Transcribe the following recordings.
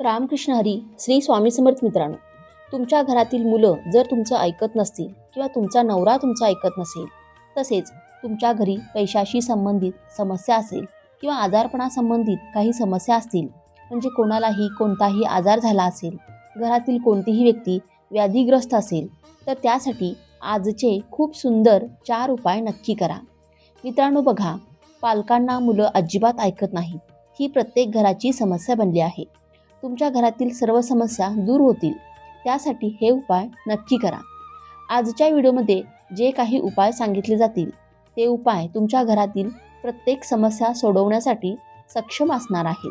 रामकृष्ण हरी श्री स्वामी समर्थ मित्रांनो तुमच्या घरातील मुलं जर तुमचं ऐकत नसतील किंवा तुमचा नवरा तुमचं ऐकत नसेल तसेच तुमच्या घरी पैशाशी संबंधित समस्या असेल किंवा आजारपणासंबंधित काही समस्या असतील म्हणजे कोणालाही कोणताही आजार झाला असेल घरातील कोणतीही व्यक्ती व्याधीग्रस्त असेल तर त्यासाठी आजचे खूप सुंदर चार उपाय नक्की करा. मित्रांनो बघा पालकांना मुलं अजिबात ऐकत नाहीत. ही प्रत्येक घराची समस्या बनली आहे. तुमच्या घरातील सर्व समस्या दूर होतील. त्यासाठी हे उपाय नक्की करा. आजच्या व्हिडिओमध्ये जे काही उपाय सांगितले जातील ते उपाय तुमच्या घरातील प्रत्येक समस्या सोडवण्यासाठी सक्षम असणार आहेत.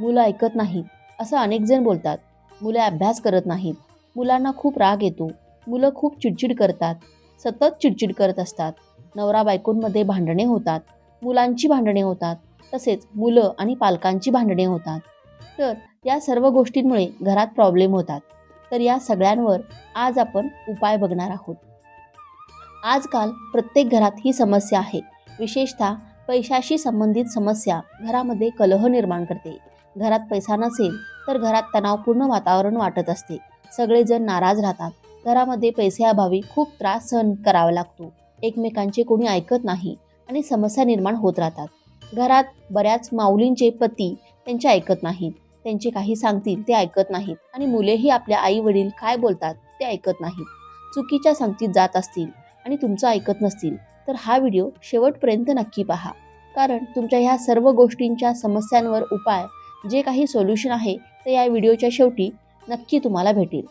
मुलं ऐकत नाहीत असं अनेक जण बोलतात. मुलं अभ्यास करत नाहीत. मुलांना खूप राग येतो. मुलं खूप चिडचिड करतात. सतत चिडचिड करत असतात. नवरा बायकोंमध्ये भांडणे होतात. मुलांची भांडणे होतात. तसेच मुलं आणि पालकांची भांडणे होतात. तर या सर्व गोष्टींमुळे घरात प्रॉब्लेम होतात. तर या सगळ्यांवर आज आपण उपाय बघणार आहोत. आजकाल प्रत्येक घरात ही समस्या आहे. विशेषतः पैशाशी संबंधित समस्या घरामध्ये कलह निर्माण करते. घरात पैसा नसेल तर घरात तणावपूर्ण वातावरण वाटत असते. सगळेजण नाराज राहतात. घरामध्ये पैशाअभावी खूप त्रास सहन करावा लागतो. एकमेकांचे कोणी ऐकत नाही आणि समस्या निर्माण होत राहतात. घरात बऱ्याच माऊलींचे पती त्यांचे ऐकत नाहीत. त्यांचे काही सांगतील ते ऐकत नाहीत. आणि मुलेही आपल्या आई वडील काय बोलतात ते ऐकत नाहीत. चुकीच्या सांगतीत जात असतील आणि तुमचं ऐकत नसतील तर हा व्हिडिओ शेवटपर्यंत नक्की पहा. कारण तुमच्या ह्या सर्व गोष्टींच्या समस्यांवर उपाय जे काही सोल्युशन आहे ते या व्हिडिओच्या शेवटी नक्की तुम्हाला भेटेल.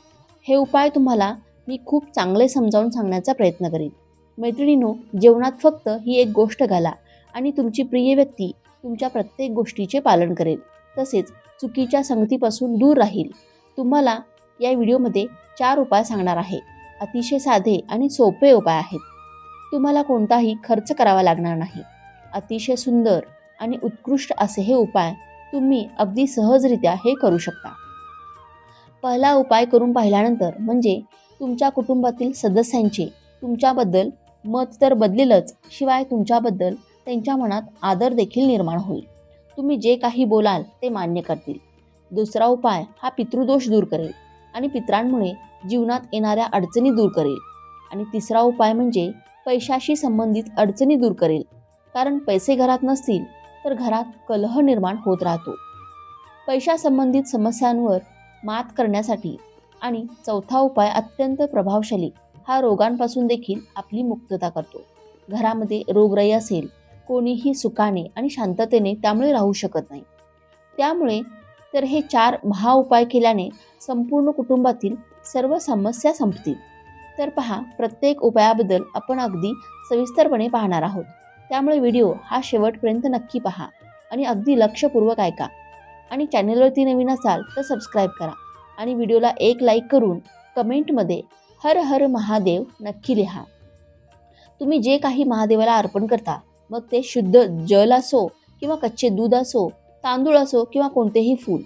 हे उपाय तुम्हाला मी खूप चांगले समजावून सांगण्याचा प्रयत्न करेन. मैत्रिणीनो जेवणात फक्त ही एक गोष्ट घाला आणि तुमची प्रिय व्यक्ती तुमच्या प्रत्येक गोष्टीचे पालन करेल. तसेच चुकीच्या संगतीपासून दूर राहील. तुम्हाला या व्हिडिओमध्ये चार उपाय सांगणार आहे. अतिशय साधे आणि सोपे उपाय आहेत. तुम्हाला कोणताही खर्च करावा लागणार नाही. अतिशय सुंदर आणि उत्कृष्ट असे हे उपाय तुम्ही अगदी सहजरित्या हे करू शकता. पहिला उपाय करून पाहिल्यानंतर म्हणजे तुमच्या कुटुंबातील सदस्यांचे तुमच्याबद्दल मत तर बदलेलच शिवाय तुमच्याबद्दल त्यांच्या मनात आदर देखील निर्माण होईल. तुम्ही जे काही बोलाल ते मान्य करतील. दुसरा उपाय हा पितृदोष दूर करेल आणि पित्रांमुळे जीवनात येणाऱ्या अडचणी दूर करेल. आणि तिसरा उपाय म्हणजे पैशाशी संबंधित अडचणी दूर करेल. कारण पैसे घरात नसतील तर घरात कलह निर्माण होत राहतो. पैशासंबंधित समस्यांवर मात करण्यासाठी आणि चौथा उपाय अत्यंत प्रभावशाली हा रोगांपासून देखील आपली मुक्तता करतो. घरामध्ये रोगराई असेल कोणीही सुखाने आणि शांततेने त्यामुळे राहू शकत नाही. त्यामुळे तर हे चार महाउपाय केल्याने संपूर्ण कुटुंबातील सर्व समस्या संपतील. तर पहा प्रत्येक उपायाबद्दल आपण अगदी सविस्तरपणे पाहणार आहोत. त्यामुळे व्हिडिओ हा शेवटपर्यंत नक्की पहा आणि अगदी लक्षपूर्वक ऐका. आणि चॅनलवरती नवीन असाल तर सबस्क्राईब करा आणि व्हिडिओला एक लाईक करून कमेंटमध्ये हर हर महादेव नक्की लिहा. तुम्ही जे काही महादेवाला अर्पण करता मग ते शुद्ध जल असो किंवा कच्चे दूध असो तांदूळ असो किंवा कोणतेही फूल.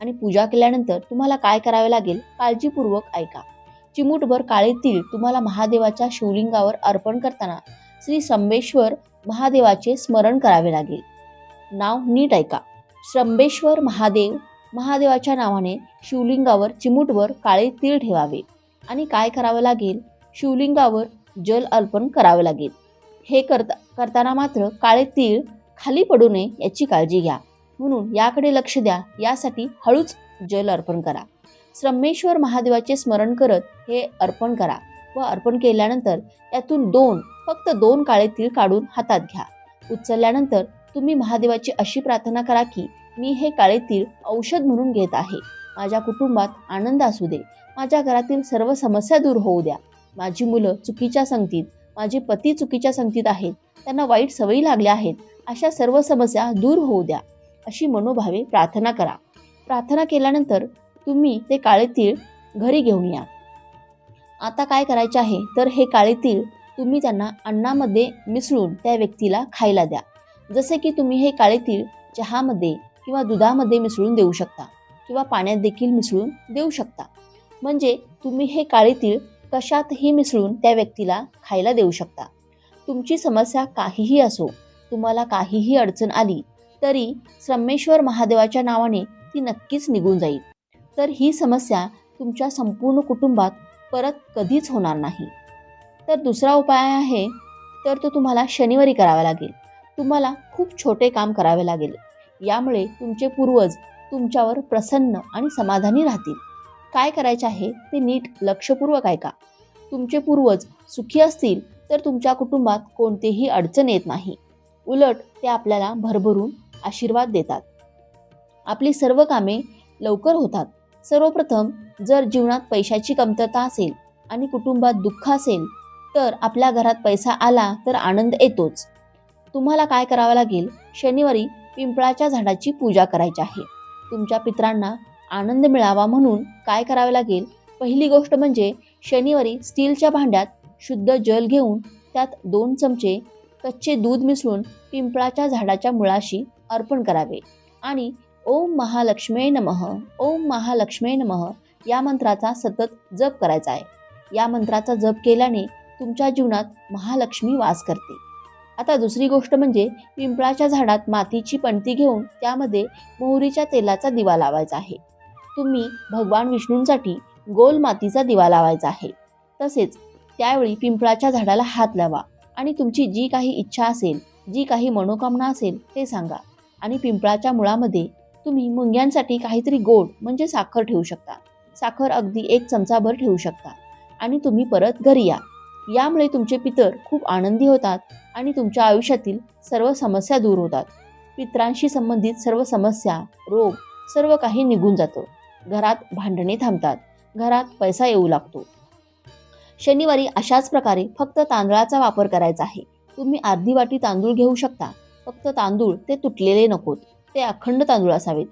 आणि पूजा केल्यानंतर तुम्हाला काय करावे लागेल? काळजीपूर्वक ऐका. चिमूटभर काळे तीळ तुम्हाला महादेवाच्या शिवलिंगावर अर्पण करताना श्री संबेश्वर महादेवाचे स्मरण करावे लागेल. नाव नीट ऐका. श्रंबेश्वर महादेव महादेवाच्या नावाने शिवलिंगावर चिमूटभर काळे तीळ ठेवावे. आणि काय करावं लागेल? शिवलिंगावर जल अर्पण करावं लागेल. हे करता करताना मात्र काळे तीळ खाली पडू नये याची काळजी घ्या. म्हणून याकडे लक्ष द्या. यासाठी हळूच जल अर्पण करा. श्रमेश्वर महादेवाचे स्मरण करत हे अर्पण करा व अर्पण केल्यानंतर यातून दोन फक्त दोन काळे तीळ काढून हातात घ्या. उचलल्यानंतर तुम्ही महादेवाची अशी प्रार्थना करा की मी हे काळे तीळ औषध म्हणून घेत आहे. माझ्या कुटुंबात आनंद असू दे. माझ्या घरातील सर्व समस्या दूर होऊ द्या. माझी मुलं चुकीच्या संगतीत माझे पती चुकीच्या संगतीत आहेत त्यांना वाईट सवयी लागल्या आहेत अशा सर्व समस्या दूर होऊ द्या अशी मनोभावे प्रार्थना करा. प्रार्थना केल्यानंतर तुम्ही ते काळे तीळ घरी घेऊन या. आता काय करायचे आहे? तर हे काळे तीळ तुम्ही त्यांना अन्नामध्ये मिसळून त्या व्यक्तीला खायला द्या. जसे की तुम्ही हे काळे तीळ चहामध्ये किंवा दुधामध्ये मिसळून देऊ शकता किंवा पाण्यात देखील मिसळून देऊ शकता. म्हणजे तुम्ही हे काळे तीळ कशातही मिसळून त्या व्यक्तीला खायला देऊ शकता. तुमची समस्या काहीही असो तुम्हाला काहीही अडचण आली तरी श्रमेश्वर महादेवाच्या नावाने ती नक्कीच निघून जाईल. तर ही समस्या तुमच्या संपूर्ण कुटुंबात परत कधीच होणार नाही. तर दुसरा उपाय आहे तर तो तुम्हाला शनिवारी करावा लागेल. तुम्हाला खूप छोटे काम करावे लागेल. यामुळे तुमचे पूर्वज तुमच्यावर प्रसन्न आणि समाधानी राहतील. काय करायचे आहे ते नीट लक्षपूर्वक ऐका. तुमचे पूर्वज सुखी असतील तर तुमच्या कुटुंबात कोणतेही अडचण येत नाही. उलट ते आपल्याला भरभरून आशीर्वाद देतात. आपली सर्व कामे लवकर होतात. सर्वप्रथम जर जीवनात पैशाची कमतरता असेल आणि कुटुंबात दुःख असेल तर आपल्या घरात पैसा आला तर आनंद येतोच. तुम्हाला काय करावं लागेल? शनिवारी पिंपळाच्या झाडाची पूजा करायची आहे. तुमच्या पित्रांना आनंद मिळावा म्हणून काय करावे लागेल? पहिली गोष्ट म्हणजे शनिवारी स्टीलच्या भांड्यात शुद्ध जल घेऊन त्यात दोन चमचे कच्चे दूध मिसळून पिंपळाच्या झाडाच्या मुळाशी अर्पण करावे. आणि ओम महालक्ष्मे नमः ओम महालक्ष्मे नमः या मंत्राचा सतत जप करायचा आहे. या मंत्राचा जप केल्याने तुमच्या जीवनात महालक्ष्मी वास करते. आता दुसरी गोष्ट म्हणजे पिंपळाच्या झाडात मातीची पणती घेऊन त्यामध्ये मोहरीच्या तेलाचा दिवा लावायचा आहे. तुम्ही भगवान विष्णूंसाठी गोल मातीचा दिवा लावायचा आहे. तसेच त्यावेळी पिंपळाच्या झाडाला हात लावा आणि तुमची जी काही इच्छा असेल जी काही मनोकामना असेल ते सांगा. आणि पिंपळाच्या मुळामध्ये तुम्ही मुंग्यांसाठी काहीतरी गोड म्हणजे साखर ठेवू शकता. साखर अगदी एक चमचाभर ठेवू शकता. आणि तुम्ही परत घरी या. यामुळे तुमचे पितर खूप आनंदी होतात आणि तुमच्या आयुष्यातील सर्व समस्या दूर होतात. पित्रांशी संबंधित सर्व समस्या रोग सर्व काही निघून जातं. घरात भांडणे थांबतात. घरात पैसा येऊ लागतो. शनिवारी अशाच प्रकारे फक्त तांदळाचा वापर करायचा आहे. तुम्ही अर्धी वाटी तांदूळ घेऊ शकता. फक्त तांदूळ ते तुटलेले नकोत. ते अखंड तांदूळ असावेत.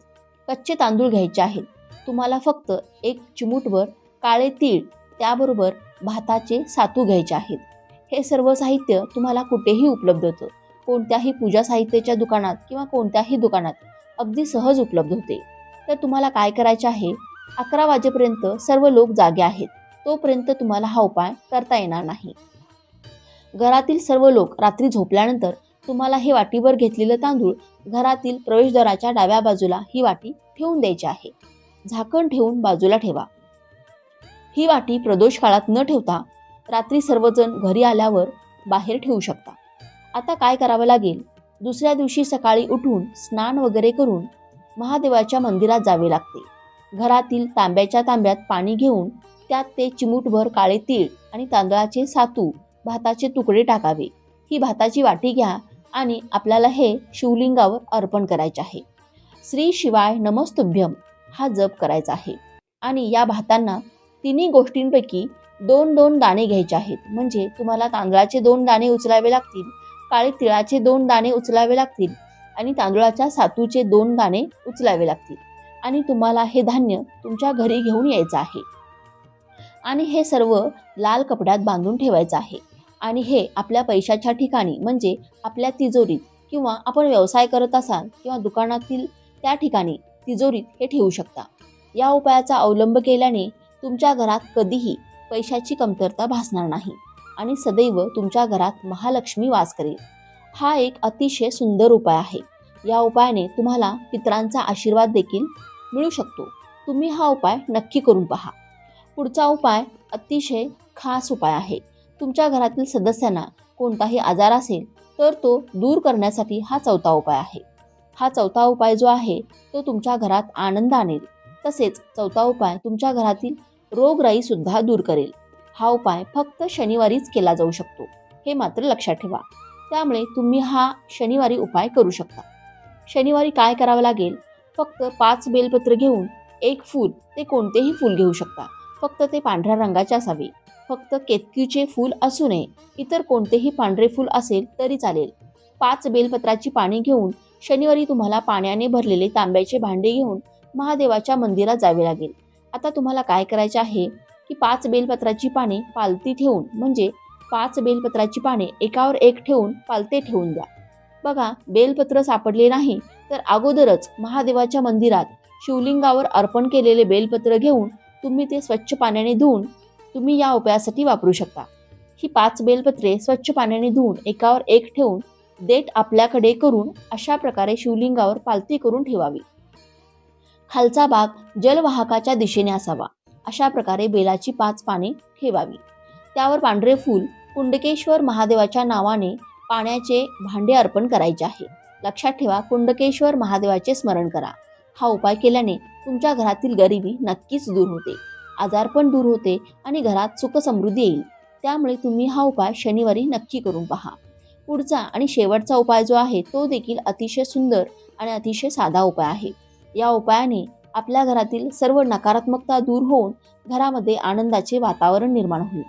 कच्चे तांदूळ घ्यायचे आहेत. तुम्हाला फक्त एक चिमूटभर काळे तीळ त्याबरोबर भाताचे सातू घ्यायचे आहेत. हे सर्व साहित्य तुम्हाला कुठेही उपलब्ध होतं. कोणत्याही पूजा साहित्याच्या दुकानात किंवा कोणत्याही दुकानात अगदी सहज उपलब्ध होते. तर तुम्हाला काय करायचे आहे? अकरा वाजेपर्यंत सर्व लोक जागे आहेत. तोपर्यंत तुम्हाला हा उपाय करता येणार नाही. घरातील सर्व लोक रात्री झोपल्यानंतर तुम्हाला हे वाटीवर घेतलेलं तांदूळ घरातील प्रवेशद्वाराच्या डाव्या बाजूला ही वाटी ठेवून द्यायची आहे. झाकण ठेवून बाजूला ठेवा. ही वाटी प्रदोष काळात न ठेवता रात्री सर्वजण घरी आल्यावर बाहेर ठेवू शकता. आता काय करावं लागेल? दुसऱ्या दिवशी सकाळी उठून स्नान वगैरे करून महादेवाच्या मंदिरात जावे लागते. घरातील तांब्याच्या तांब्यात पाणी घेऊन त्यात ते चिमूटभर काळे तीळ आणि तांदळाचे सातू भाताचे तुकडे टाकावे. ही भाताची वाटी घ्या आणि आपल्याला हे शिवलिंगावर अर्पण करायचे आहे. श्री शिवाय नमस्तुभ्यम हा जप करायचा आहे. आणि या भातांना तिन्ही गोष्टींपैकी दोन दोन दाणे घ्यायचे आहेत. म्हणजे तुम्हाला तांदळाचे दोन दाणे उचलावे लागतील काळे तिळाचे दोन दाणे उचलावे लागतील आणि तांदूळाच्या सातूचे दोन दाणे उचलावे लागतील. आणि तुम्हाला हे धान्य तुमच्या घरी घेऊन यायचं आहे. आणि हे सर्व लाल कपड्यात बांधून ठेवायचं आहे. आणि हे आपल्या पैशाच्या ठिकाणी म्हणजे आपल्या तिजोरीत किंवा आपण व्यवसाय करत असाल किंवा दुकानातील त्या ठिकाणी तिजोरीत हे ठेवू शकता. या उपायाचा अवलंब केल्याने तुमच्या घरात कधीही पैशाची कमतरता भासणार नाही. आणि सदैव तुमच्या घरात महालक्ष्मी वास करेल. हा एक अतिशय सुंदर उपाय आहे. या उपायाने तुम्हाला पितरांचा आशीर्वाद देखील मिळू शकतो. तुम्ही हा उपाय नक्की करून पहा. पुढचा उपाय अतिशय खास उपाय आहे. तुमच्या घरातील सदस्यांना कोणताही आजार असेल तर तो दूर करण्यासाठी हा चौथा उपाय आहे. हा चौथा उपाय जो आहे तो तुमच्या घरात आनंद आणेल. तसेच चौथा उपाय तुमच्या घरातील रोगराईसुद्धा दूर करेल. हा उपाय फक्त शनिवारीच केला जाऊ शकतो. हे मात्र लक्षात ठेवा. त्यामुळे तुम्ही हा शनिवारी उपाय करू शकता. शनिवारी काय करावं लागेल? फक्त पाच बेलपत्र घेऊन एक फूल ते कोणतेही फूल घेऊ शकता. फक्त ते पांढऱ्या रंगाचे असावे. फक्त केतकीचे फूल असू नये. इतर कोणतेही पांढरे फूल असेल तरी चालेल. पाच बेलपत्राची पाणी घेऊन शनिवारी तुम्हाला पाण्याने भरलेले तांब्याचे भांडे घेऊन महादेवाच्या मंदिरात जावे लागेल. आता तुम्हाला काय करायचे आहे? की पाच बेलपत्राची पाने पालती ठेवून म्हणजे पाच बेलपत्राची पाने एकावर एक ठेवून पालते ठेवून द्या. बघा बेलपत्र सापडले नाही तर अगोदरच महादेवाच्या मंदिरात शिवलिंगावर अर्पण केलेले बेलपत्र घेऊन तुम्ही ते स्वच्छ पाण्याने धुवून तुम्ही या उपायासाठी वापरू शकता. ही पाच बेलपत्रे स्वच्छ पाण्याने धुवून एकावर एक ठेवून देठ आपल्याकडे करून अशा प्रकारे शिवलिंगावर पालती करून ठेवावी. खालचा भाग जलवाहकाच्या दिशेने असावा. अशा प्रकारे बेलाची पाच पाने ठेवावी. त्यावर पांढरे फूल कुंडकेश्वर महादेवाच्या नावाने पाण्याचे भांडे अर्पण करायचे आहे. लक्षात ठेवा कुंडकेश्वर महादेवाचे स्मरण करा. हा उपाय केल्याने तुमच्या घरातील गरिबी नक्कीच दूर होते. आजार पण दूर होते आणि घरात सुख समृद्धी येईल. त्यामुळे तुम्ही हा उपाय शनिवारी नक्की करून पहा. पुढचा आणि शेवटचा उपाय जो आहे तो देखील अतिशय सुंदर आणि अतिशय साधा उपाय आहे. या उपायाने आपल्या घरातील सर्व नकारात्मकता दूर होऊन घरामध्ये आनंदाचे वातावरण निर्माण होईल.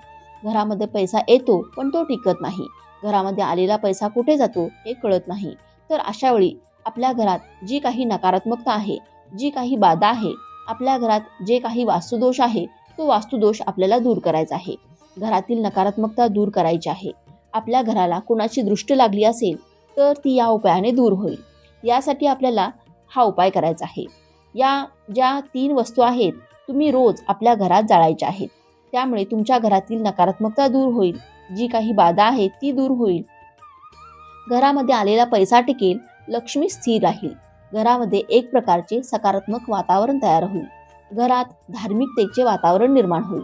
घरामध्ये पैसा येतो पण तो टिकत नाही. घरामध्ये आलेला पैसा कुठे जातो हे कळत नाही. तर अशा वेळी आपल्या घरात जी काही नकारात्मकता आहे जी काही बाधा आहे आपल्या घरात जे काही वास्तुदोष आहे तो वास्तुदोष आपल्याला दूर करायचा आहे. घरातील नकारात्मकता दूर करायची आहे. आपल्या घराला कुणाची दृष्टी लागली असेल तर ती या उपायाने दूर होईल. यासाठी आपल्याला हा उपाय करायचा आहे. या ज्या तीन वस्तू आहेत तुम्ही रोज आपल्या घरात जाळायच्या आहेत. त्यामुळे तुमच्या घरातील नकारात्मकता दूर होईल. जी काही बाधा आहे ती दूर होईल. घरामध्ये आलेला पैसा टिकेल लक्ष्मी स्थिर राहील. घरामध्ये एक प्रकारचे सकारात्मक वातावरण तयार होईल. घरात धार्मिकतेचे वातावरण निर्माण होईल.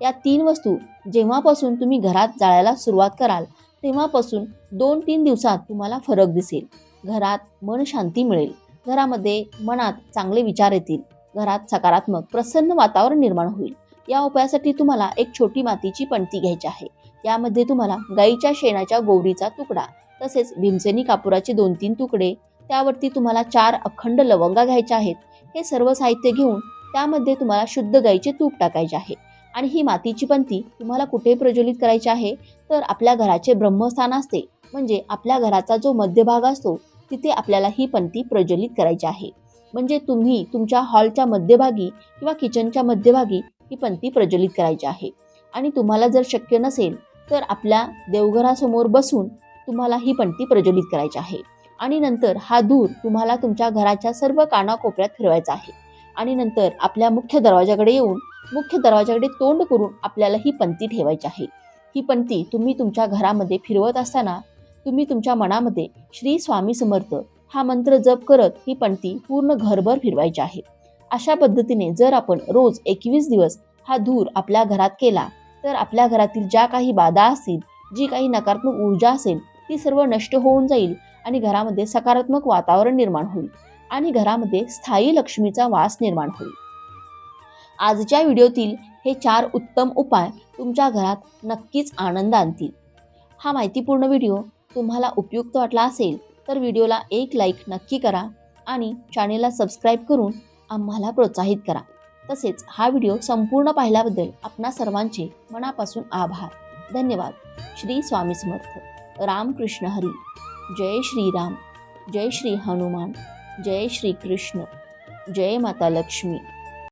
या तीन वस्तू जेव्हापासून तुम्ही घरात जाळायला सुरुवात कराल तेव्हापासून दोन तीन दिवसात तुम्हाला फरक दिसेल. घरात मन शांती मिळेल. घरामध्ये मनात चांगले विचार येतील. घरात सकारात्मक प्रसन्न वातावरण निर्माण होईल. या उपायासाठी तुम्हाला एक छोटी मातीची पणती घ्यायची आहे. यामध्ये तुम्हाला गाईच्या शेणाच्या गोवरीचा तुकडा तसेच भीमसेनी कापुराचे दोन तीन तुकडे त्यावरती तुम्हाला चार अखंड लवंगा घ्यायच्या आहेत. हे सर्व साहित्य घेऊन त्यामध्ये तुम्हाला शुद्ध गाईचे तूप टाकायचे आहे. आणि ही मातीची पंथी तुम्हाला कुठे प्रज्वलित करायची आहे? तर आपल्या घराचे ब्रह्मस्थान असते म्हणजे आपल्या घराचा जो मध्यभाग असतो तिथे आपल्याला ही पंथी प्रज्वलित करायची आहे. म्हणजे तुम्ही तुमच्या हॉलच्या मध्यभागी किंवा किचनच्या मध्यभागी ही पंथी प्रज्वलित करायची आहे. आणि तुम्हाला जर शक्य नसेल तर आपल्या देवघरासमोर बसून तुम्हाला ही पंथी प्रज्वलित करायची आहे. आणि नंतर हा धूर तुम्हाला तुमच्या घराच्या सर्व कानाकोपऱ्यात फिरवायचा आहे. आणि नंतर आपल्या मुख्य दरवाजाकडे येऊन मुख्य दरवाजाकडे तोंड करून आपल्याला ही पंथी ठेवायची आहे. ही पंथी तुम्ही तुमच्या घरामध्ये फिरवत असताना तुम्ही तुमच्या मनामध्ये श्री स्वामी समर्थ हा मंत्र जप करत ही पंथी पूर्ण घरभर फिरवायची आहे. अशा पद्धतीने जर आपण रोज एकवीस दिवस हा धूर आपल्या घरात केला तर आपल्या घरातील ज्या काही बाधा असतील जी काही नकारात्मक ऊर्जा असेल ती सर्व नष्ट होऊन जाईल आणि घरामध्ये सकारात्मक वातावरण निर्माण होईल आणि घरामध्ये स्थायी लक्ष्मीचा वास निर्माण होईल. आजच्या व्हिडिओतील हे चार उत्तम उपाय तुमच्या घरात नक्कीच आनंद आणतील. हा माहितीपूर्ण व्हिडिओ तुम्हाला उपयुक्त वाटला असेल तर व्हिडिओला एक लाईक नक्की करा आणि चॅनेलला सबस्क्राईब करून आम्हाला प्रोत्साहित करा. तसेच हा व्हिडिओ संपूर्ण पाहिल्याबद्दल आपणा सर्वांचे मनापासून आभार. धन्यवाद. श्री स्वामी समर्थ. रामकृष्ण हरी. जय श्रीराम. जय श्री हनुमान. जय श्री कृष्ण. जय माता लक्ष्मी.